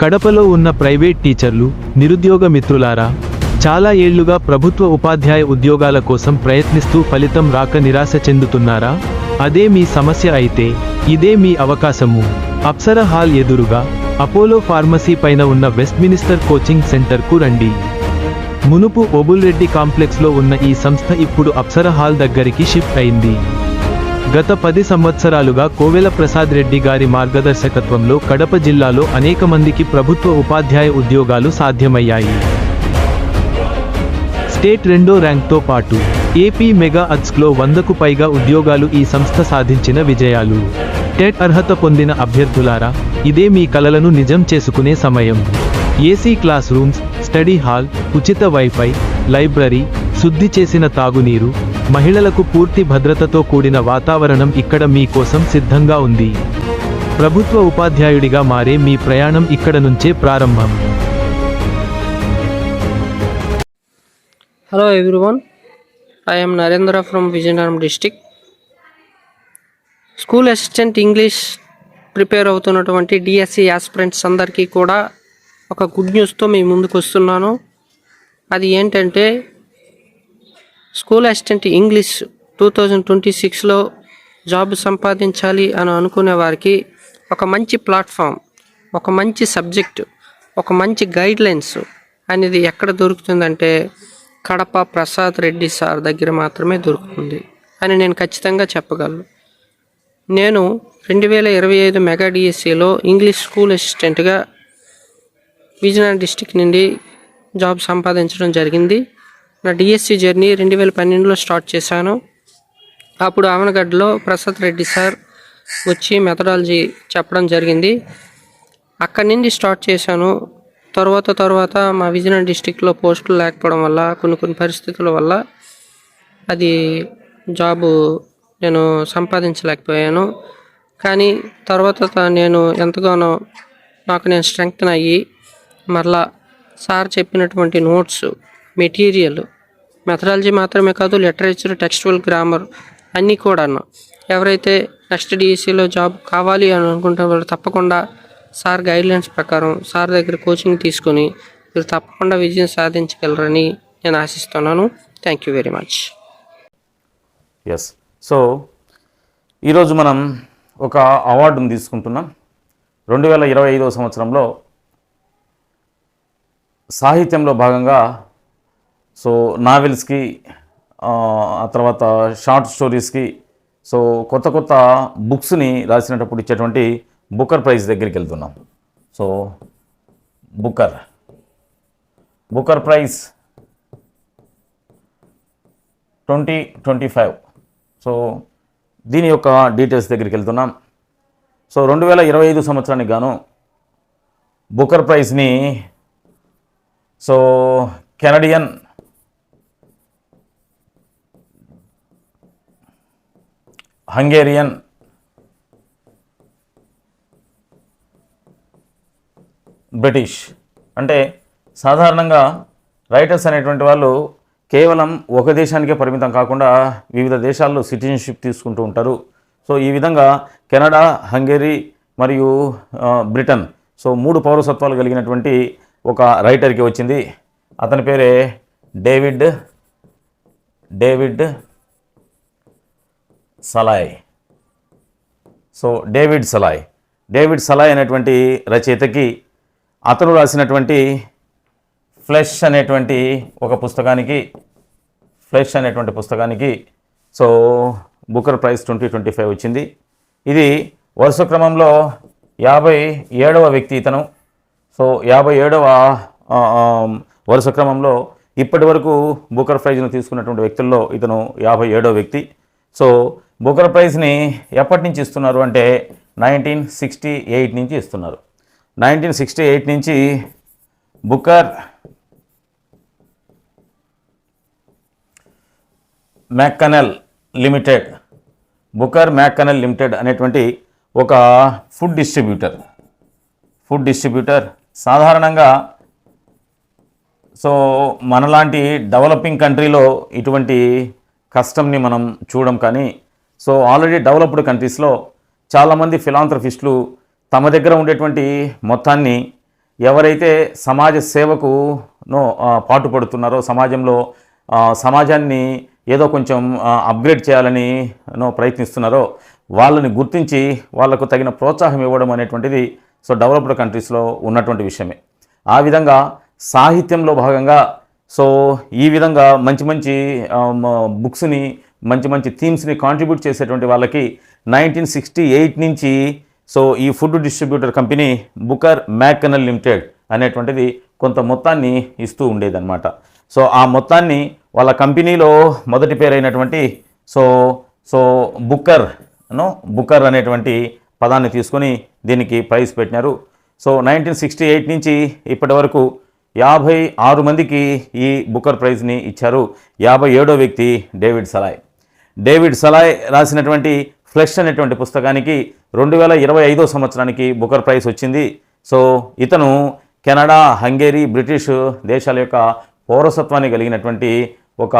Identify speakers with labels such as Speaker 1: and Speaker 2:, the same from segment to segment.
Speaker 1: కడపలో ఉన్న ప్రైవేట్ టీచర్లు నిరుద్యోగ మిత్రులారా చాలా ఏళ్ళుగా ప్రభుత్వ ఉపాధ్యాయ ఉద్యోగాల కోసం ప్రయత్నిస్తూ ఫలితం రాక నిరాశ చెందుతున్నారా? అదే మీ సమస్య అయితే ఇదే మీ అవకాశము. అప్సర హాల్ ఎదురుగా అపోలో ఫార్మసీ పైన ఉన్న వెస్ట్మినిస్టర్ కోచింగ్ సెంటర్కు రండి. మునుపు ఒబుల్రెడ్డి కాంప్లెక్స్లో ఉన్న ఈ సంస్థ ఇప్పుడు అప్సర హాల్ దగ్గరికి షిఫ్ట్ అయింది. గత పది సంవత్సరాలుగా కోవెల ప్రసాద్ రెడ్డి గారి మార్గదర్శకత్వంలో కడప జిల్లాలో అనేక మందికి ప్రభుత్వ ఉపాధ్యాయ ఉద్యోగాలు సాధ్యమయ్యాయి. స్టేట్ రెండో ర్యాంక్తో పాటు ఏపీ మెగా అత్స్క్లో వందకు పైగా ఉద్యోగాలు ఈ సంస్థ సాధించిన విజయాలు. టెట్ అర్హత పొందిన అభ్యర్థులారా ఇదే మీ కలలను నిజం చేసుకునే సమయం. AC class rooms study hall ఉచిత వైఫై లైబ్రరీ శుద్ధి చేసిన తాగునీరు మహిళలకు పూర్తి భద్రతతో కూడిన వాతావరణం ఇక్కడ మీ కోసం సిద్ధంగా ఉంది. ప్రభుత్వ ఉపాధ్యాయుడిగా మారే మీ ప్రయాణం ఇక్కడ నుంచే ప్రారంభం.
Speaker 2: Hello everyone I am Narendra from Vizianagaram district school assistant English prepare అవుతున్నటువంటి డిఎస్సి యాస్పిరెంట్స్ అందరికీ కూడా ఒక గుడ్ న్యూస్తో మీ ముందుకు వస్తున్నాను. అది ఏంటంటే school assistant English two thousand twenty సిక్స్లో జాబ్ సంపాదించాలి అని అనుకునే వారికి ఒక మంచి ప్లాట్ఫామ్ ఒక మంచి సబ్జెక్టు ఒక మంచి గైడ్లైన్స్ అనేది ఎక్కడ దొరుకుతుందంటే కడప ప్రసాద్ రెడ్డి సార్ దగ్గర మాత్రమే దొరుకుతుంది అని నేను ఖచ్చితంగా చెప్పగలను. నేను రెండు వేల ఇరవై ఐదు మెగా డిఎస్సిలో ఇంగ్లీష్ స్కూల్ అసిస్టెంట్గా విజయనగరం డిస్టిక్ నుండి జాబ్ సంపాదించడం జరిగింది. నా డిఎస్సి జర్నీ రెండు వేల పన్నెండులో స్టార్ట్ చేశాను. అప్పుడు ఆవనగడ్డలో ప్రసాద్ రెడ్డి సార్ వచ్చి మెథడాలజీ చెప్పడం జరిగింది. అక్కడి నుండి స్టార్ట్ చేశాను. తర్వాత తర్వాత మా విజయనగరం డిస్టిక్లో పోస్టులు లేకపోవడం వల్ల కొన్ని కొన్ని పరిస్థితుల వల్ల అది జాబు నేను సంపాదించలేకపోయాను. కానీ తర్వాత నేను ఎంతగానో నాకు నేను స్ట్రెంగ్త్ అయ్యి మరలా సార్ చెప్పినటువంటి నోట్స్ మెటీరియల్ మెథడాలజీ మాత్రమే కాదు లిటరేచర్ టెక్స్టువల్ గ్రామర్ అన్నీ కూడాను. ఎవరైతే నెక్స్ట్ డిఎస్సిలో జాబ్ కావాలి అని అనుకుంటే వాళ్ళు తప్పకుండా సార్ గైడ్లైన్స్ ప్రకారం సార్ దగ్గర కోచింగ్ తీసుకొని మీరు తప్పకుండా విజయం సాధించగలరని నేను ఆశిస్తున్నాను. Thank you very much.
Speaker 3: Yes so ఈరోజు మనం ఒక అవార్డును తీసుకుంటున్నాం. రెండు వేల ఇరవై ఐదవ సంవత్సరంలో సాహిత్యంలో భాగంగా సో నావెల్స్కి ఆ తర్వాత షార్ట్ స్టోరీస్కి సో కొత్త కొత్త బుక్స్ని రాసినప్పుడు ఇచ్చేటువంటి బుకర్ ప్రైజ్ దగ్గరికి వెళ్తున్నాం. So Booker Booker prize twenty twenty five. So దీని యొక్క డీటెయిల్స్ దగ్గరికి వెళ్తున్నాం. సో రెండు వేల ఇరవై ఐదు సంవత్సరానికి గాను బుకర్ ప్రైజ్ని సో కెనడియన్ హంగేరియన్ బ్రిటిష్. అంటే సాధారణంగా రైటర్స్ అనేటువంటి వాళ్ళు కేవలం ఒక దేశానికే పరిమితం కాకుండా వివిధ దేశాల్లో సిటిజన్షిప్ తీసుకుంటూ ఉంటారు. సో ఈ విధంగా కెనడా హంగేరీ మరియు బ్రిటన్. సో మూడు పౌరసత్వాలు కలిగినటువంటి ఒక రైటర్కి వచ్చింది. అతని పేరే David David Szalay. So David Szalay. David Szalay అనేటువంటి రచయితకి అతను రాసినటువంటి ఫ్లెష్ అనేటువంటి ఒక పుస్తకానికి ఫ్లెష్ అనేటువంటి పుస్తకానికి so Booker prize twenty twenty five వచ్చింది. ఇది వరుస క్రమంలో యాభై ఏడవ వ్యక్తి ఇతను. సో యాభై ఏడవ వరుస క్రమంలో ఇప్పటి వరకు బుకర్ ప్రైజ్ను తీసుకున్నటువంటి వ్యక్తుల్లో ఇతను యాభై ఏడవ వ్యక్తి. సో బుకర్ ప్రైజ్ని ఎప్పటి నుంచి ఇస్తున్నారు అంటే నైన్టీన్ సిక్స్టీ ఎయిట్ నుంచి ఇస్తున్నారు. నైన్టీన్ సిక్స్టీ ఎయిట్ నుంచి Booker McConnell limited Booker McConnell limited అనేటువంటి ఒక ఫుడ్ డిస్ట్రిబ్యూటర్ ఫుడ్ డిస్ట్రిబ్యూటర్ సాధారణంగా సో మనలాంటి డెవలపింగ్ కంట్రీలో ఇటువంటి కష్టంని మనం చూడం కానీ సో ఆల్రెడీ డెవలప్డ్ కంట్రీస్లో చాలామంది ఫిలాంథ్రఫిస్టులు తమ దగ్గర ఉండేటువంటి మొత్తాన్ని ఎవరైతే సమాజ సేవకు నో పాటుపడుతున్నారో సమాజంలో సమాజాన్ని ఏదో కొంచెం అప్గ్రేడ్ చేయాలని నో ప్రయత్నిస్తున్నారో వాళ్ళని గుర్తించి వాళ్ళకు తగిన ప్రోత్సాహం ఇవ్వడం అనేటువంటిది సో డెవలప్డ్ కంట్రీస్లో ఉన్నటువంటి విషయమే. ఆ విధంగా సాహిత్యంలో భాగంగా సో ఈ విధంగా మంచి మంచి బుక్స్ని మంచి మంచి థీమ్స్ని కాంట్రిబ్యూట్ చేసేటువంటి వాళ్ళకి నైన్టీన్ సిక్స్టీ ఎయిట్ నుంచి సో ఈ food distributor company Booker McConnell limited అనేటువంటిది కొంత మొత్తాన్ని ఇస్తూ ఉండేదన్నమాట. సో ఆ మొత్తాన్ని వాళ్ళ కంపెనీలో మొదటి పేరైనటువంటి so so Booker no Booker అనేటువంటి పదాన్ని తీసుకొని దీనికి ప్రైజ్ పెట్టినారు. సో నైన్టీన్ సిక్స్టీ ఎయిట్ నుంచి ఇప్పటి వరకు యాభై ఆరు మందికి ఈ బుకర్ ప్రైజ్ని ఇచ్చారు. యాభై ఏడో వ్యక్తి డేవిడ్ సలాయ్. డేవిడ్ సలాయ్ రాసినటువంటి ఫ్లెష్ అనేటువంటి పుస్తకానికి రెండు వేల ఇరవై ఐదో సంవత్సరానికి బుకర్ ప్రైజ్ వచ్చింది. సో ఇతను కెనడా హంగేరీ బ్రిటిష్ దేశాల యొక్క పౌరసత్వాన్ని కలిగినటువంటి ఒక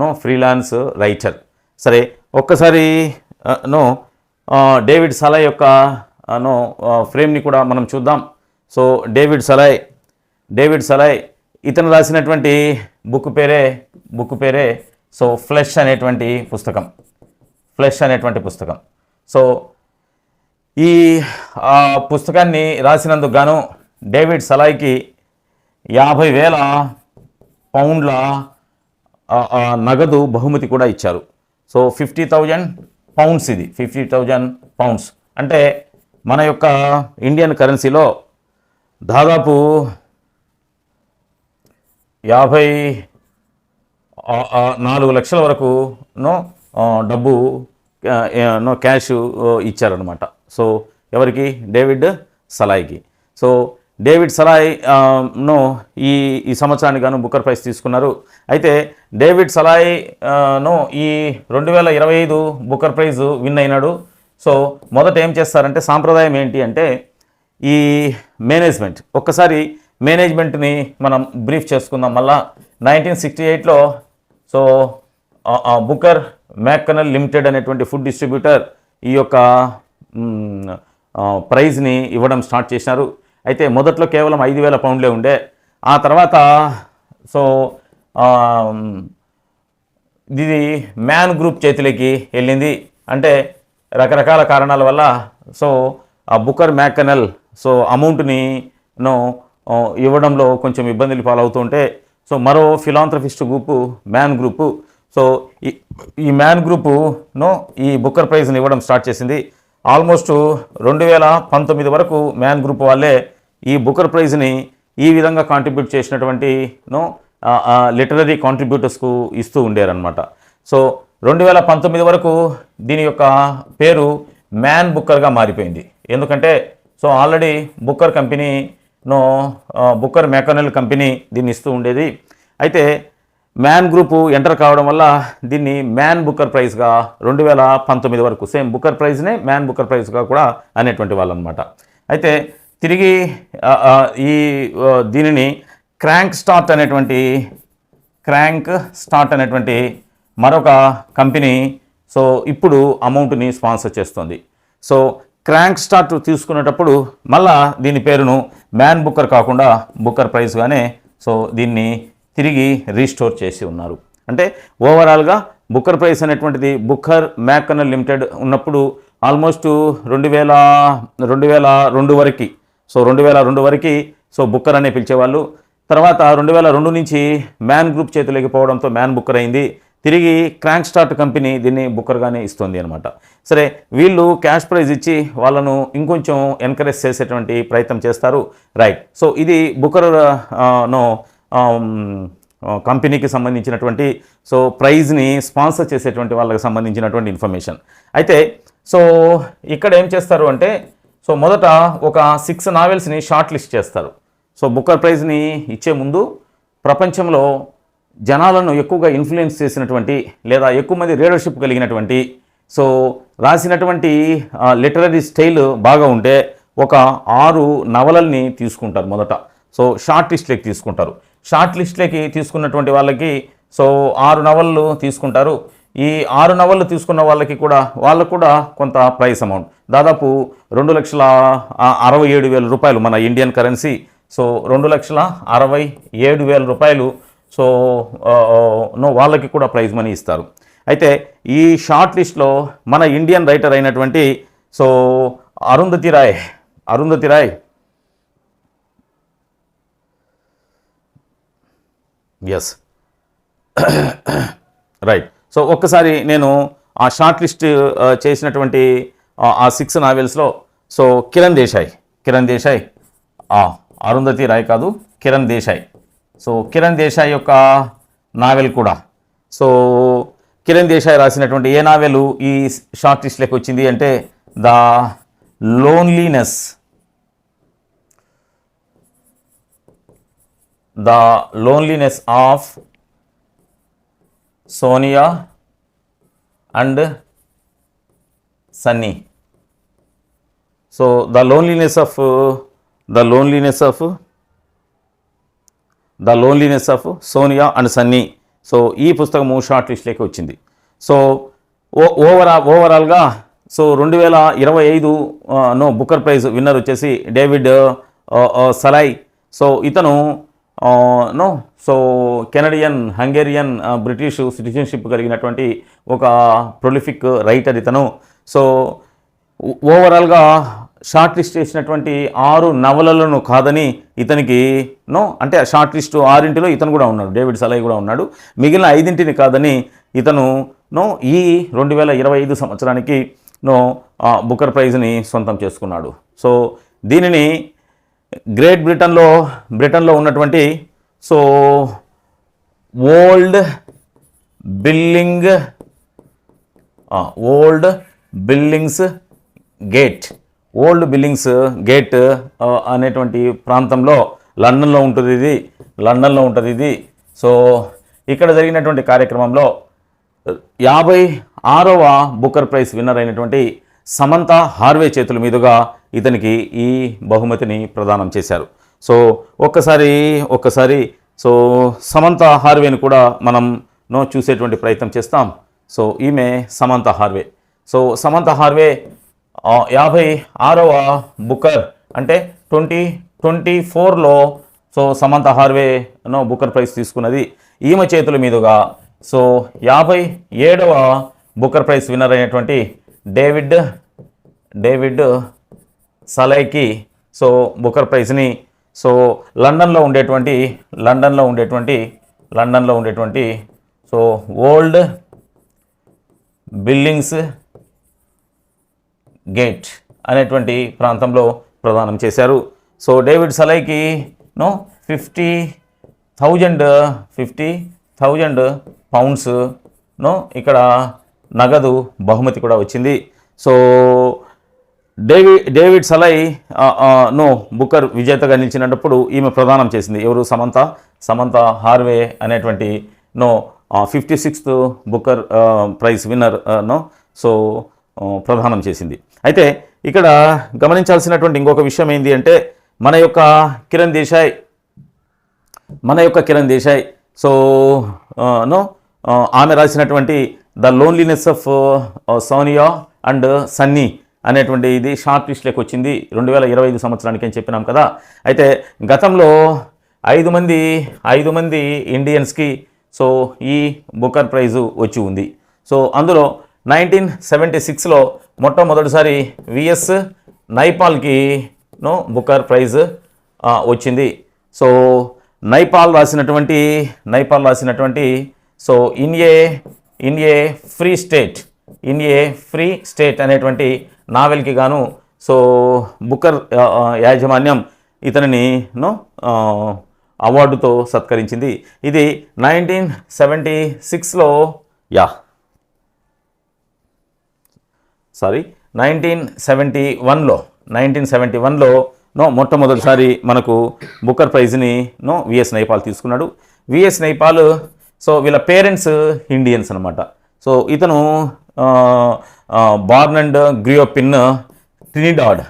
Speaker 3: నో ఫ్రీలాన్స్ రైటర్. సరే ఒక్కసారి నో డేవిడ్ సలాయ్ యొక్క నో ఫ్రేమ్ని కూడా మనం చూద్దాం. So David Szalay David Szalay ఇతను రాసినటువంటి బుక్ పేరే బుక్ పేరే సో ఫ్లెష్ అనేటువంటి పుస్తకం. ఫ్లెష్ అనేటువంటి పుస్తకం. సో ఈ పుస్తకాన్ని రాసినందుకు గాను డేవిడ్ సలాయ్కి యాభై వేల పౌండ్ల నగదు బహుమతి కూడా ఇచ్చారు. సో ఫిఫ్టీ థౌజండ్ పౌండ్స్ ఇది. Fifty thousand pounds. అంటే మన యొక్క ఇండియన్ కరెన్సీలో దాదాపు యాభై నాలుగు లక్షల వరకు నో డబ్బు నో క్యాష్ ఇచ్చారనమాట సో ఎవరికి? డేవిడ్ సలాయ్కి. సో డేవిడ్ సలాయ్ను ఈ ఈ సంవత్సరానికి గాను బుకర్ ప్రైజ్ తీసుకున్నారు. అయితే డేవిడ్ సలాయ్ ఈ రెండు వేల ఇరవై ఐదు బుకర్ ప్రైజ్ విన్ అయినాడు. సో మొదట ఏం చేస్తారంటే సాంప్రదాయం ఏంటి అంటే ఈ మేనేజ్మెంట్. ఒక్కసారి మేనేజ్మెంట్ని మనం బ్రీఫ్ చేసుకుందాం. మళ్ళా నైన్టీన్ సిక్స్టీ ఎయిట్లో సో ఆ- బుకర్ మ్యాక్కనల్ లిమిటెడ్ అనేటువంటి ఫుడ్ డిస్ట్రిబ్యూటర్ ఈ యొక్క ప్రైజ్ని ఇవ్వడం స్టార్ట్ చేసినారు అయితే మొదట్లో కేవలం ఐదు వేల పౌండ్లే ఉండే. ఆ తర్వాత సో ఇది మ్యాన్ గ్రూప్ చేతిలోకి వెళ్ళింది. అంటే రకరకాల కారణాల వల్ల సో ఆ బుకర్ మ్యాకనల్ సో అమౌంట్ని ఇవ్వడంలో కొంచెం ఇబ్బందులు పాలవుతుంటే సో మరో philanthropist group Man group. So ఈ ఈ మ్యాన్ గ్రూపును ఈ బుక్కర్ ప్రైజ్ని ఇవ్వడం స్టార్ట్ చేసింది. ఆల్మోస్ట్ రెండు వేల పంతొమ్మిది వరకు మ్యాన్ గ్రూప్ వాళ్ళే ఈ బుకర్ ప్రైజ్ని ఈ విధంగా కాంట్రిబ్యూట్ చేసినటువంటి నో లిటరరీ కాంట్రిబ్యూటర్స్కు ఇస్తూ ఉండేరనమాట సో రెండు వేల పంతొమ్మిది వరకు దీని యొక్క పేరు మ్యాన్ బుక్కర్గా మారిపోయింది. ఎందుకంటే so already Booker company no Booker McConnell company దీన్ని ఇస్తూ ఉండేది. అయితే మ్యాన్ గ్రూపు ఎంటర్ కావడం వల్ల దీన్ని మ్యాన్ బుక్కర్ ప్రైజ్గా రెండు వేల పంతొమ్మిది వరకు సేమ్ బుక్కర్ ప్రైజ్నే మ్యాన్ బుక్కర్ ప్రైజ్గా కూడా అనేటువంటి వాళ్ళు అనమాట అయితే తిరిగి ఈ దీనిని క్రాంక్ స్టార్ట్ అనేటువంటి క్రాంక్ స్టార్ట్ అనేటువంటి మరొక కంపెనీ సో ఇప్పుడు అమౌంట్ని స్పాన్సర్ చేస్తుంది. సో క్రాంక్ స్టార్ట్ తీసుకునేటప్పుడు మళ్ళా దీని పేరును మ్యాన్ బుక్కర్ కాకుండా బుక్కర్ ప్రైస్గానే సో దీన్ని తిరిగి రీస్టోర్ చేసి ఉన్నారు. అంటే ఓవరాల్గా బుక్కర్ ప్రైస్ అనేటువంటిది బుక్కర్ మ్యాకనల్ లిమిటెడ్ ఉన్నప్పుడు ఆల్మోస్ట్ రెండు వేల రెండు వేల రెండు వరకు సో రెండు వేల రెండు వరకు సో బుక్కర్ అనే పిలిచేవాళ్ళు. తర్వాత రెండు వేల రెండు నుంచి మ్యాన్ గ్రూప్ చేతిలోకి పోవడంతో మ్యాన్ బుక్కర్ అయింది. తిరిగి క్రాంక్ స్టార్ట్ కంపెనీ దీన్ని బుక్కర్గానే ఇస్తుంది అనమాట సరే వీళ్ళు క్యాష్ ప్రైజ్ ఇచ్చి వాళ్ళను ఇంకొంచెం ఎంకరేజ్ చేసేటువంటి ప్రయత్నం చేస్తారు. రైట్. సో ఇది బుక్కర్ నో కంపెనీకి సంబంధించినటువంటి సో ప్రైజ్ని స్పాన్సర్ చేసేటువంటి వాళ్ళకి సంబంధించినటువంటి ఇన్ఫర్మేషన్. అయితే సో ఇక్కడ ఏం చేస్తారు అంటే సో మొదట ఒక సిక్స్ నావెల్స్ని షార్ట్ లిస్ట్ చేస్తారు. సో బుక్కర్ ప్రైజ్ని ఇచ్చే ముందు ప్రపంచంలో జనాలను ఎక్కువగా ఇన్ఫ్లుయెన్స్ చేసినటువంటి లేదా ఎక్కువ మంది రీడర్షిప్ కలిగినటువంటి సో రాసినటువంటి లిటరరీ స్టైల్ బాగా ఉంటే ఒక ఆరు నవలల్ని తీసుకుంటారు మొదట. సో షార్ట్ లిస్ట్లోకి తీసుకుంటారు. షార్ట్ లిస్ట్లోకి తీసుకున్నటువంటి వాళ్ళకి సో ఆరు నవళ్ళు తీసుకుంటారు. ఈ ఆరు నవళ్ళు తీసుకున్న వాళ్ళకి కూడా వాళ్ళకు కూడా కొంత ప్రైస్ అమౌంట్ దాదాపు రెండు లక్షల అరవై ఏడు వేల రూపాయలు మన ఇండియన్ కరెన్సీ సో రెండు లక్షల అరవై ఏడు వేల రూపాయలు సో నో వాళ్ళకి కూడా ప్రైజ్ మనీ ఇస్తారు. అయితే ఈ షార్ట్ లిస్ట్లో మన ఇండియన్ రైటర్ అయినటువంటి so Arundhati Roy Arundhati Roy. Yes right so ఒక్కసారి నేను ఆ షార్ట్ లిస్ట్ చేసినటువంటి ఆ, సిక్స్ నావెల్స్లో సో కిరణ్ దేశాయ్ కిరణ్ దేశాయ్. అరుంధతి రాయ్ కాదు కిరణ్ దేశాయ్. సో కిరణ్ దేశాయ్ యొక్క నావెల్ కూడా. సో కిరణ్ దేశాయ్ రాసినటువంటి ఏ నావెలు ఈ షార్ట్ లిస్ట్లోకి వచ్చింది అంటే the loneliness the loneliness of Sonia and Sunny. So the loneliness of the loneliness of the loneliness of Sonia and Sunny. So ఈ పుస్తకము షార్ట్ లిస్ట్లోకి వచ్చింది. సో ఓ ఓవరా ఓవరాల్గా సో రెండు వేల ఇరవై ఐదు నో బుకర్ ప్రైజ్ విన్నర్ వచ్చేసి డేవిడ్ సలై. సలాయ్ సో ఇతను no so Canadian Hungarian British citizenship కలిగినటువంటి ఒక ప్రొలిఫిక్ రైటర్ ఇతను. సో ఓవరాల్గా షార్ట్ లిస్ట్ చేసినటువంటి ఆరు నవలలను కాదని ఇతనికి నో అంటే షార్ట్ లిస్ట్ ఆరింటిలో ఇతను కూడా ఉన్నాడు డేవిడ్ సలై కూడా ఉన్నాడు. మిగిలిన ఐదింటిని కాదని ఇతను నో ఈ రెండు వేల ఇరవై ఐదు సంవత్సరానికి నో బుకర్ ప్రైజ్ని సొంతం చేసుకున్నాడు. సో దీనిని గ్రేట్ బ్రిటన్లో బ్రిటన్లో ఉన్నటువంటి so Old Billing Old Billingsgate. Old Billingsgate అనేటువంటి ప్రాంతంలో లండన్లో ఉంటుంది ఇది లండన్లో ఉంటుంది ఇది. సో ఇక్కడ జరిగినటువంటి కార్యక్రమంలో యాభై ఆరవ బుకర్ ప్రైజ్ విన్నర్ అయినటువంటి సమంత హార్వే చేతుల మీదుగా ఇతనికి ఈ బహుమతిని ప్రదానం చేశారు. సో ఒక్కసారి ఒక్కసారి సో సమంత హార్వేని కూడా మనం నో చూసేటువంటి ప్రయత్నం చేస్తాం. సో ఈమె Samantha Harvey. So Samantha Harvey యాభై ఆరవ బుకర్ అంటే ట్వంటీ ట్వంటీ ఫోర్లో సో సమంత హార్వేను బుకర్ ప్రైజ్ తీసుకున్నది ఈమె చేతుల మీదుగా. సో యాభై ఏడవ బుకర్ ప్రైజ్ విన్నర్ అయినటువంటి డేవిడ్ డేవిడ్ సలైకి సో బుకర్ ప్రైజ్ని సో లండన్లో ఉండేటువంటి లండన్లో ఉండేటువంటి లండన్లో ఉండేటువంటి సో ఓల్డ్ బిల్డింగ్స్ గేట్ అనేటువంటి ప్రాంతంలో ప్రదానం చేశారు. So David సలైకి no fifty thousand fifty thousand pounds no ఇక్కడ నగదు బహుమతి కూడా వచ్చింది. So David David Szalay no Booker విజేతగా నిలిచినప్పుడు ఈమె ప్రదానం చేసింది. ఎవరు? సమంత. సమంత హార్వే అనేటువంటి no fifty sixth Booker prize winner no. So ప్రధానం చేసింది. అయితే ఇక్కడ గమనించాల్సినటువంటి ఇంకొక విషయం ఏంటి అంటే మన యొక్క కిరణ్ దేశాయ్ మన యొక్క కిరణ్ దేశాయ్. సో నో ఆమె రాసినటువంటి the loneliness of Sonia and Sunny అనేటువంటి ఇది షార్ట్ లిస్ట్లోకి వచ్చింది రెండు వేల ఇరవై ఐదు సంవత్సరానికి అని చెప్పినాం కదా. అయితే గతంలో ఐదు మంది ఐదు మంది ఇండియన్స్కి సో ఈ బుకర్ ప్రైజు వచ్చి ఉంది. సో అందులో నైన్టీన్ సెవెంటీ సిక్స్లో మొట్టమొదటిసారి విఎస్ నైపాల్కి నో బుకర్ ప్రైజ్ వచ్చింది. సో నైపాల్ రాసినటువంటి నైపాల్ రాసినటువంటి so in a in a free state in a free state అనేటువంటి నావెల్కి గాను సో బుకర్ యాజమాన్యం ఇతనిని నో అవార్డుతో సత్కరించింది. ఇది నైన్టీన్ సెవెంటీ సిక్స్లో యా సారీ నైన్టీన్ సెవెంటీ వన్లో నైన్టీన్ సెవెంటీ వన్లో నో మొట్టమొదటిసారి మనకు బుకర్ ప్రైజ్ని నో విఎస్ నైపాల్ తీసుకున్నాడు. విఎస్ నైపాల్ సో వీళ్ళ పేరెంట్స్ ఇండియన్స్ అనమాట సో ఇతను born and grew up in Trinidad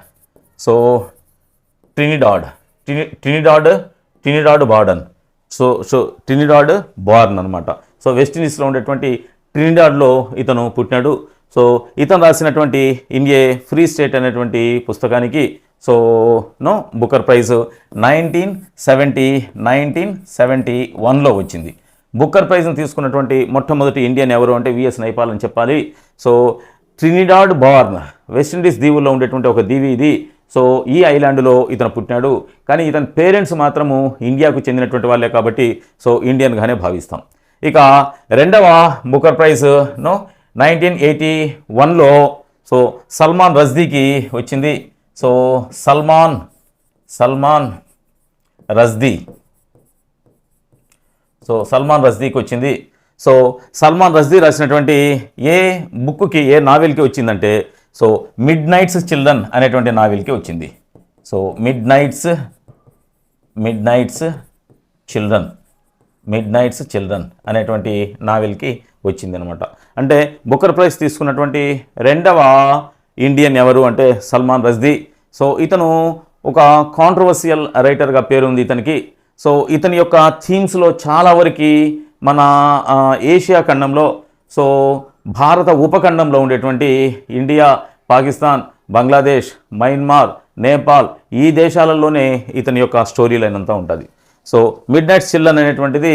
Speaker 3: so Trinidad Trini Trinidad Trinidad born so so Trinidad born అనమాట సో వెస్ట్ ఇండీస్లో ఉండేటువంటి ట్రినిడాడ్లో ఇతను పుట్టినాడు. సో ఇతను రాసినటువంటి ఇండియా ఫ్రీ స్టేట్ అనేటువంటి పుస్తకానికి so no Booker prize nineteen seventy nineteen seventy వన్లో వచ్చింది. బుక్కర్ ప్రైజ్ను తీసుకున్నటువంటి మొట్టమొదటి ఇండియన్ ఎవరు అంటే విఎస్ నైపాల్ అని చెప్పాలి. So Trinidad born West Indies దీవుల్లో ఉండేటువంటి ఒక దీవి ఇది. సో ఈ ఐలాండ్లో ఇతను పుట్టినాడు కానీ ఇతని పేరెంట్స్ మాత్రము ఇండియాకు చెందినటువంటి వాళ్ళే కాబట్టి సో ఇండియన్గానే భావిస్తాం. ఇక రెండవ Booker prize no nineteen eighty వన్లో సో సల్మాన్ రజ్దీకి వచ్చింది. సో సల్మాన్ సల్మాన్ రజ్దీ. సో సల్మాన్ రజ్దీకి వచ్చింది. సో సల్మాన్ రజ్దీ రాసినటువంటి ఏ బుక్కి ఏ నావెల్కి వచ్చిందంటే సో మిడ్ నైట్స్ చిల్డ్రన్ అనేటువంటి నావెల్కి వచ్చింది. So midnight's midnight's children midnight's children అనేటువంటి నావెల్కి వచ్చింది అనమాట అంటే బుకర్ ప్రైజ్ తీసుకున్నటువంటి రెండవ ఇండియన్ ఎవరు అంటే సల్మాన్ రజ్దీ. సో ఇతను ఒక కాంట్రవర్సియల్ రైటర్గా పేరుంది ఇతనికి. సో ఇతని యొక్క థీమ్స్లో చాలా వరకు మన ఏషియా ఖండంలో సో భారత ఉపఖండంలో ఉండేటువంటి ఇండియా పాకిస్తాన్ బంగ్లాదేశ్ మయన్మార్ నేపాల్ ఈ దేశాలలోనే ఇతని యొక్క స్టోరీ లైన్ అంతా ఉంటుంది. సో మిడ్ నైట్ చిల్లన్ అనేటువంటిది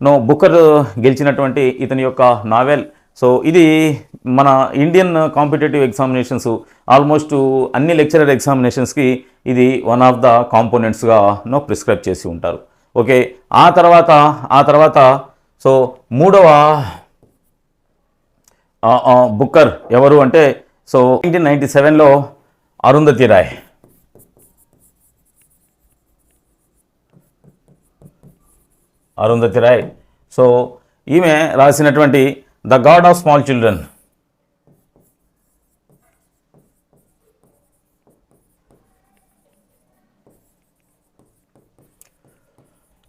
Speaker 3: నో బుకర్ గెలిచినటువంటి ఇతని యొక్క నావెల్. సో ఇది మన ఇండియన్ కాంపిటేటివ్ ఎగ్జామినేషన్స్ ఆల్మోస్ట్ అన్ని లెక్చరర్ ఎగ్జామినేషన్స్కి ఇది వన్ ఆఫ్ ద కాంపోనెంట్స్గా నో ప్రిస్క్రైబ్ చేసి ఉంటారు. ఓకే ఆ తర్వాత ఆ తర్వాత సో మూడవ బుక్కర్ ఎవరు అంటే సో నైన్టీన్ నైంటీ సెవెన్లో అరుంధతి రాయ్. అరుంధతి రాయ్ సో ఈమె రాసినటువంటి the god of small children.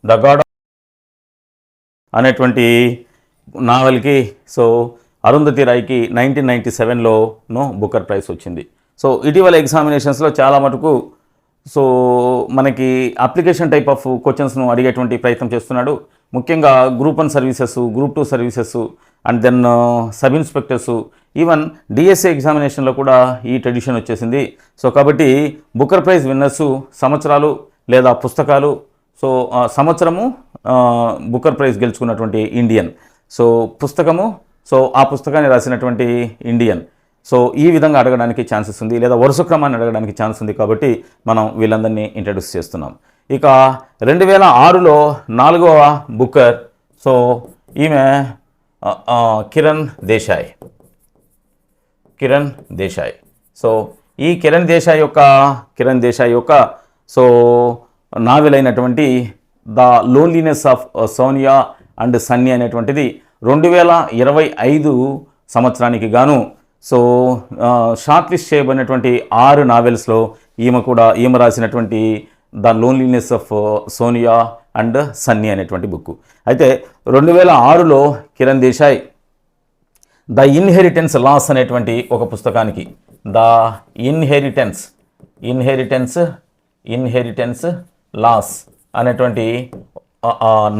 Speaker 3: The god అనేటువంటి నావెల్కి సో అరుంధతి రాయ్కి నైన్టీన్ నైంటీ సెవెన్లోనూ బుకర్ ప్రైజ్ వచ్చింది. సో ఇటీవల ఎగ్జామినేషన్స్లో చాలా మటుకు సో మనకి అప్లికేషన్ టైప్ ఆఫ్ క్వశ్చన్స్ను అడిగేటువంటి ప్రయత్నం చేస్తున్నాడు. ముఖ్యంగా group one services group two services and then sub inspectors even DSA ఎగ్జామినేషన్లో కూడా ఈ ట్రెడిషన్ వచ్చేసింది. సో కాబట్టి బుకర్ ప్రైజ్ విన్నర్స్ సంవత్సరాలు లేదా పుస్తకాలు సో సంవత్సరము బుకర్ ప్రైజ్ గెలుచుకున్నటువంటి ఇండియన్. సో పుస్తకము సో ఆ పుస్తకాన్ని రాసినటువంటి ఇండియన్. సో ఈ విధంగా అడగడానికి ఛాన్సెస్ ఉంది లేదా వరుస క్రమాన్ని అడగడానికి ఛాన్స్ ఉంది కాబట్టి మనం వీళ్ళందరినీ ఇంట్రడ్యూస్ చేస్తున్నాం. ఇక రెండు వేల ఆరులో నాలుగవ బుక్కర్ సో ఈమె కిరణ్ దేశాయ్. కిరణ్ దేశాయ్. సో ఈ కిరణ్ దేశాయ్ యొక్క కిరణ్ దేశాయ్ యొక్క సో నావెల్ అయినటువంటి the loneliness of Sonia and Sunny అనేటువంటిది రెండు వేల ఇరవై ఐదు సంవత్సరానికి గాను సో షార్ట్ లిస్ట్ చేయబడినటువంటి ఆరు నావెల్స్లో ఈమె కూడా ఈమె రాసినటువంటి the loneliness of Sonia and Sunny అనేటువంటి బుక్ అయితే రెండు వేల ఆరులో Kiran Desai the inheritance loss అనేటువంటి ఒక పుస్తకానికి the inheritance inheritance inheritance loss అనేటువంటి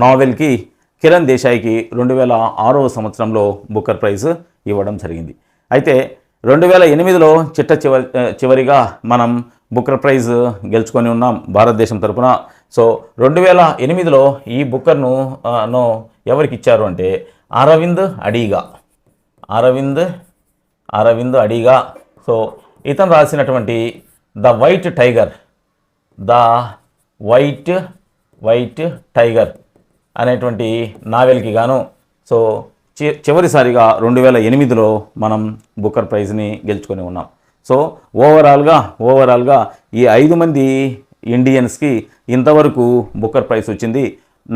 Speaker 3: నావెల్కి కిరణ్ దేశాయ్కి రెండు వేల ఆరవ సంవత్సరంలో బుకర్ ప్రైజ్ ఇవ్వడం జరిగింది. అయితే రెండు వేల ఎనిమిదిలో చిట్ట చివరి చివరిగా మనం బుక్కర్ ప్రైజ్ గెలుచుకొని ఉన్నాం భారతదేశం తరపున. సో రెండు వేల ఎనిమిదిలో ఈ బుక్కర్ను నో ఎవరికి ఇచ్చారు అంటే అరవింద్ అడిగా. అరవింద్ అరవింద్ అడిగా. సో ఇతను రాసినటువంటి the white tiger the white white tiger అనేటువంటి నావెల్కి గాను. సో చివరిసారిగా రెండు వేల ఎనిమిదిలో మనం బుక్కర్ ప్రైజ్ని గెలుచుకొని ఉన్నాం. సో ఓవరాల్గా ఓవరాల్గా ఈ ఐదు మంది ఇండియన్స్కి ఇంతవరకు బుక్కర్ ప్రైజ్ వచ్చింది.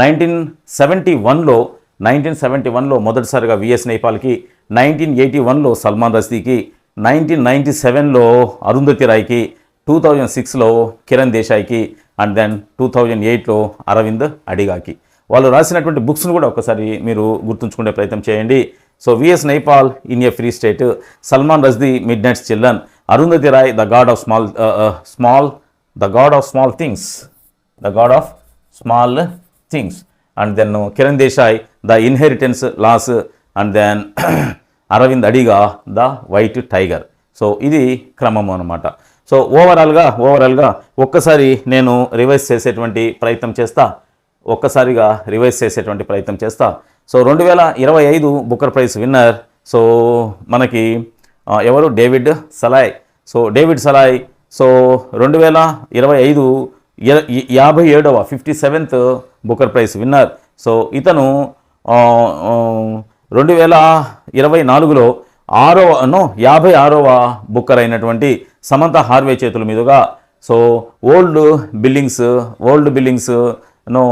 Speaker 3: నైన్టీన్ సెవెంటీ వన్లో నైన్టీన్ సెవెంటీ వన్లో మొదటిసారిగా విఎస్ నైపాల్కి నైన్టీన్ ఎయిటీ వన్లో సల్మాన్ రస్దీకి నైన్టీన్ నైంటీ సెవెన్లో అరుంధతి రాయ్కి టూ థౌజండ్ సిక్స్లో కిరణ్ దేశాయ్కి అండ్ దెన్ టూ థౌజండ్ ఎయిట్లో అరవింద్ అడిగాకి. వాళ్ళు రాసినటువంటి బుక్స్ను కూడా ఒకసారి మీరు గుర్తుంచుకునే ప్రయత్నం చేయండి. So VS Naipaul in a free state Salman Rushdie midnight's children Arundhati Roy the god of small small the god of small things the god of small things and then Kiran Desai the inheritance loss and then Aravind Adiga the white tiger so ఇది క్రమము అనమాట so ఓవరాల్గా ఓవరాల్గా ఒక్కసారి నేను revise చేసేటువంటి ప్రయత్నం చేస్తా. ఒక్కసారిగా రివైజ్ చేసేటువంటి ప్రయత్నం చేస్తా. సో రెండు వేల ఇరవై ఐదు బుకర్ ప్రైజ్ విన్నర్. సో మనకి ఎవరు? David Szalay. So David Szalay. So రెండు వేల ఇరవై ఐదు యాభై ఏడవ fifty seventh Booker prize winner. So ఇతను రెండు వేల ఇరవై నాలుగులో ఆరవ నో యాభై ఆరవ బుక్కర్ అయినటువంటి సమంత హార్వే చేతుల మీదుగా. So old buildings old buildings no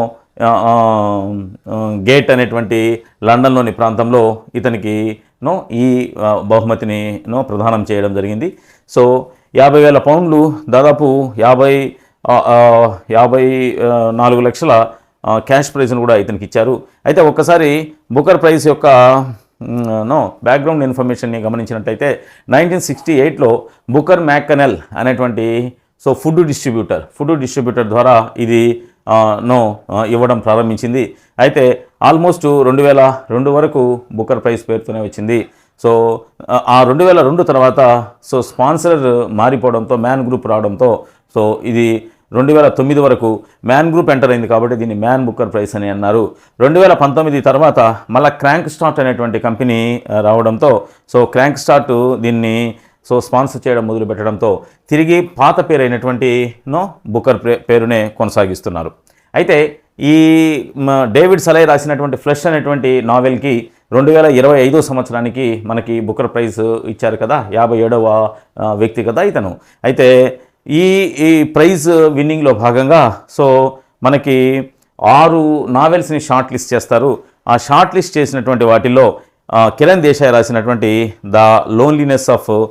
Speaker 3: gate అనేటువంటి లండన్లోని ప్రాంతంలో ఇతనికి నో ఈ బహుమతిని నో ప్రదానం చేయడం జరిగింది. సో యాభై వేల పౌండ్లు దాదాపు యాభై యాభై నాలుగు లక్షల క్యాష్ ప్రైజ్ను కూడా ఇతనికి ఇచ్చారు. అయితే ఒక్కసారి బుకర్ ప్రైజ్ యొక్క నో బ్యాక్గ్రౌండ్ ఇన్ఫర్మేషన్ని గమనించినట్టయితే నైన్టీన్ సిక్స్టీ ఎయిట్లో బుకర్ మ్యాక్కనెల్ అనేటువంటి so food distributor food distributor ద్వారా ఇది నో ఇవ్వడం ప్రారంభించింది. అయితే ఆల్మోస్ట్ రెండు వేల రెండు వరకు బుకర్ ప్రైజ్ పేరుతోనే వచ్చింది. సో ఆ- రెండు వేల రెండు తర్వాత సో స్పాన్సర్ మారిపోవడంతో మ్యాన్ గ్రూప్ రావడంతో సో ఇది రెండు వేల తొమ్మిది వరకు మ్యాన్ గ్రూప్ ఎంటర్ అయింది కాబట్టి దీన్ని మ్యాన్ బుక్కర్ ప్రైస్ అని అన్నారు. రెండు వేల పంతొమ్మిది తర్వాత మళ్ళీ క్రాంక్ స్టార్ట్ అనేటువంటి కంపెనీ రావడంతో సో క్రాంక్ స్టార్ట్ దీన్ని సో స్పాన్సర్ చేయడం మొదలుపెట్టడంతో తిరిగి పాత పేరైనటువంటి నో బుకర్ పే- పేరునే కొనసాగిస్తున్నారు. అయితే ఈ డేవిడ్ సలై రాసినటువంటి ఫ్లెష్ అనేటువంటి నావెల్కి రెండు వేల ఇరవై ఐదో సంవత్సరానికి మనకి బుకర్ ప్రైజ్ ఇచ్చారు కదా యాభై ఏడవ వ్యక్తి కదా ఇతను. అయితే ఈ ఈ ప్రైజ్ విన్నింగ్లో భాగంగా సో మనకి ఆరు నావెల్స్ని షార్ట్ లిస్ట్ చేస్తారు. ఆ షార్ట్ లిస్ట్ చేసినటువంటి వాటిల్లో కిరణ్ దేశాయ్ రాసినటువంటి the loneliness of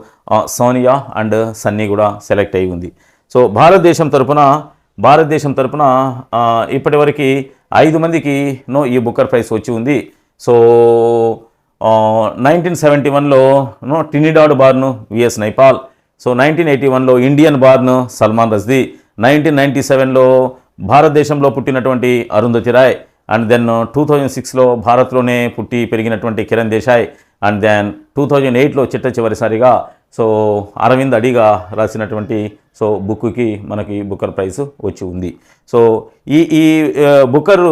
Speaker 3: Sonia and Sunny కూడా సెలెక్ట్ అయి ఉంది. సో భారతదేశం తరపున భారతదేశం తరపున ఆ, ఇప్పటివరకు ఐదు మందికి నో ఈ బుక్కర్ ప్రైజ్ వచ్చి ఉంది. సో నైన్టీన్ సెవెంటీ వన్లో no Trinidad born VS Naipaul. So nineteen eighty వన్లో Indian born Salman Rushdie. Nineteen ninety సెవెన్లో భారతదేశంలో పుట్టినటువంటి Arundhati Roy. And then two thousand సిక్స్లో భారత్లోనే పుట్టి పెరిగినటువంటి Kiran Desai. And then two thousand ఎయిట్లో చిట్ట చివరిసారిగా సో అరవింద్ అడిగా రాసినటువంటి సో బుక్కి మనకి బుక్కర్ ప్రైజ్ వచ్చి ఉంది. సో ఈ ఈ బుక్కర్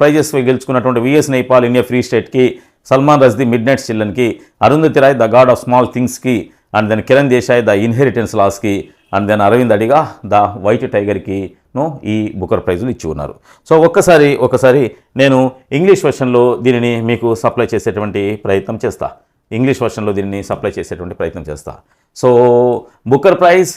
Speaker 3: ప్రైజెస్ గెలుచుకున్నటువంటి విఎస్ నైపాల్ ఇండియా ఫ్రీ స్టేట్కి Salman Rushdie midnight చిల్లన్కి Arundhati Roy the god of small థింగ్స్కి and then Kiran Desai the inheritance లాస్కి and then Aravind Adiga the white టైగర్కి ఈ బుకర్ ప్రైజులు ఇచ్చి ఉన్నారు. సో ఒక్కసారి ఒకసారి నేను ఇంగ్లీష్ వెర్షన్లో దీనిని మీకు సప్లై చేసేటువంటి ప్రయత్నం చేస్తాను ఇంగ్లీష్ వెర్షన్లో దీనిని సప్లై చేసేటువంటి ప్రయత్నం చేస్తా so Booker prize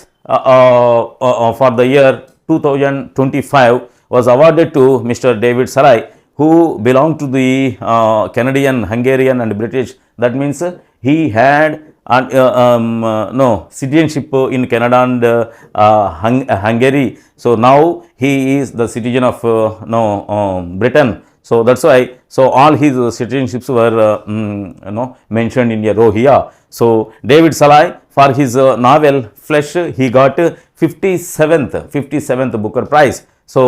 Speaker 3: for the year two thousand twenty five was awarded to mister David Szalay who belonged to the uh, Canadian, Hungarian, and British. That means uh, he had uh, um, uh, no citizenship in Canada and uh, uh, Hung- uh, Hungary. So now he is the citizen of uh, no um, Britain. So that's why. So all his citizenships were uh, mm, you know mentioned in a row here. So David Salai for his uh, novel Flesh, he got uh, 57th 57th Booker Prize. So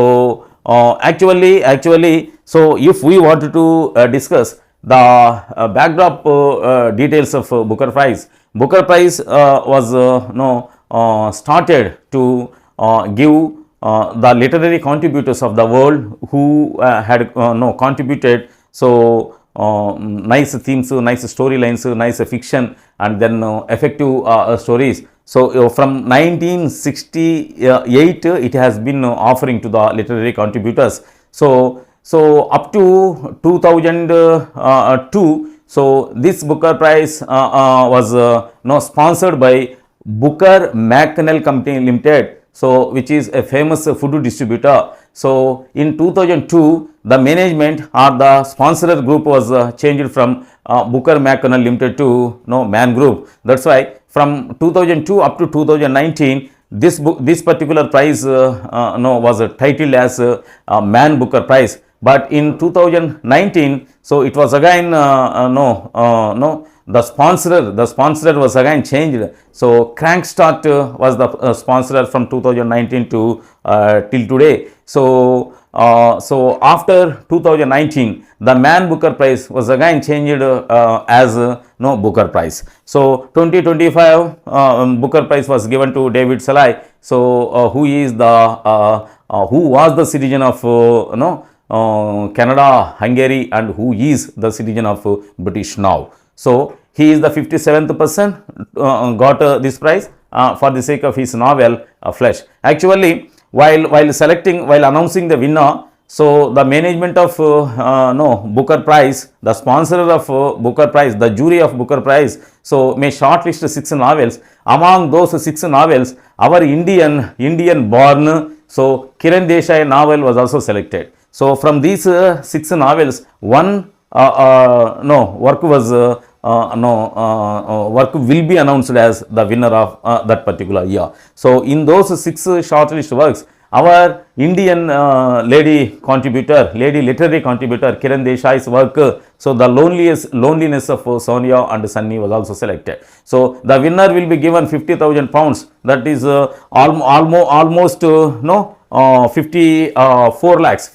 Speaker 3: uh, actually, actually, so if we wanted to uh, discuss the uh, backdrop uh, uh, details of uh, Booker Prize, Booker Prize uh, was uh, no uh, started to uh, give the literary contributors of the world who uh, had uh, no contributed so uh, nice themes, nice storylines, nice fiction, and then uh, effective uh, uh, stories. So uh, from 1968, uh, it has been uh, offering to the literary contributors. So so up to 2002, so this Booker Prize uh, uh, was uh, no sponsored by Booker McConnell Company Limited. So which is a famous food distributor. So in 2002, the management or the sponsor group was uh, changed from uh, Booker McConnell Limited to no Man Group. That's why from 2002 up to 2019, this this particular prize uh, uh, no was uh, titled as uh, uh, Man Booker Prize. But in 2019, so it was again uh, uh, no uh, no the sponsor the sponsor was again changed. So Crankstart uh, was the uh, sponsor from 2019 to uh, till today. So uh, so after 2019 the man booker prize was again changed uh, as uh, no booker prize so 2025 um, booker prize was given to david salai so uh, who is the uh, uh, who was the citizen of uh, no uh, canada hungary and who is the citizen of uh, british now so he is the 57th person uh, got uh, this prize uh, for the sake of his novel uh, Flesh. Actually, while while selecting, while announcing the winner, so the management of uh, uh, no Booker Prize, the sponsor of uh, Booker Prize, the jury of Booker Prize, so may shortlist six novels. Among those six novels, our Indian Indian born so Kiran Desai novel was also selected. So from these uh, six novels, one no work was uh, uh, no uh, uh, work will be announced as the winner of uh, that particular year. So in those six uh, shortlist works, our Indian uh, lady contributor, lady literary contributor Kiran Desai's work, uh, so the loneliest loneliness of uh, Sonia and Sunny was also selected. So the winner will be given 50,000 pounds. That is uh, almo- almo- almost uh, no uh, 54 lakhs,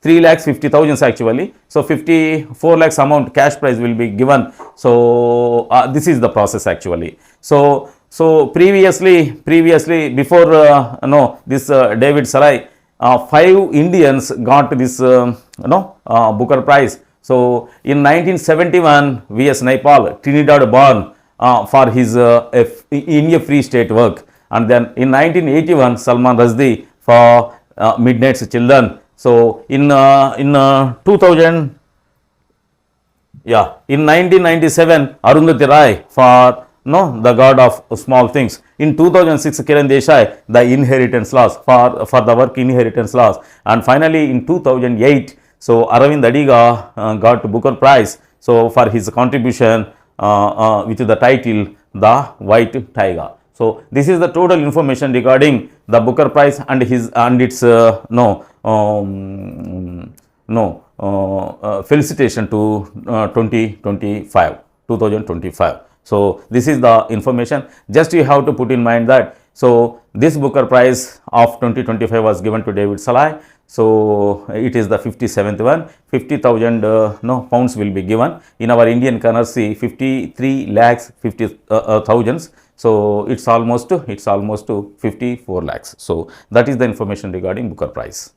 Speaker 3: 53 lakhs 50 thousands actually. So 54 lakhs amount cash prize will be given. So uh, this is the process actually. So so previously previously before uh, no this uh, David Sarai, uh, five Indians got this um, no uh, Booker Prize. So in 1971, V.S. Naipaul, Trinidad born uh, for his uh, F- India Free State work. And then in 1981, Salman Rushdie for uh, Midnight's Children. So in uh, in uh, 2000, yeah, in 1997, Arundhati Rai for no the God of Small Things. In 2006, Kiran Desai, The Inheritance Laws for for the work Inheritance Laws. And finally, in 2008, so Aravind Adiga uh, got Booker Prize. So for his contribution uh, uh, with the title The White Tiger. So this is the total information regarding the Booker Prize and his and its uh, no um, no uh, uh, felicitation to uh, 2025 2025 so this is the information. Just you have to put in mind that so this booker prize of 2025 was given to david salai. So it is the 57th one. 50000 uh, no pounds will be given. In our indian currency 53 lakhs 50 uh, uh, thousands. So it's almost it's almost to 54 lakhs. So that is the information regarding booker prize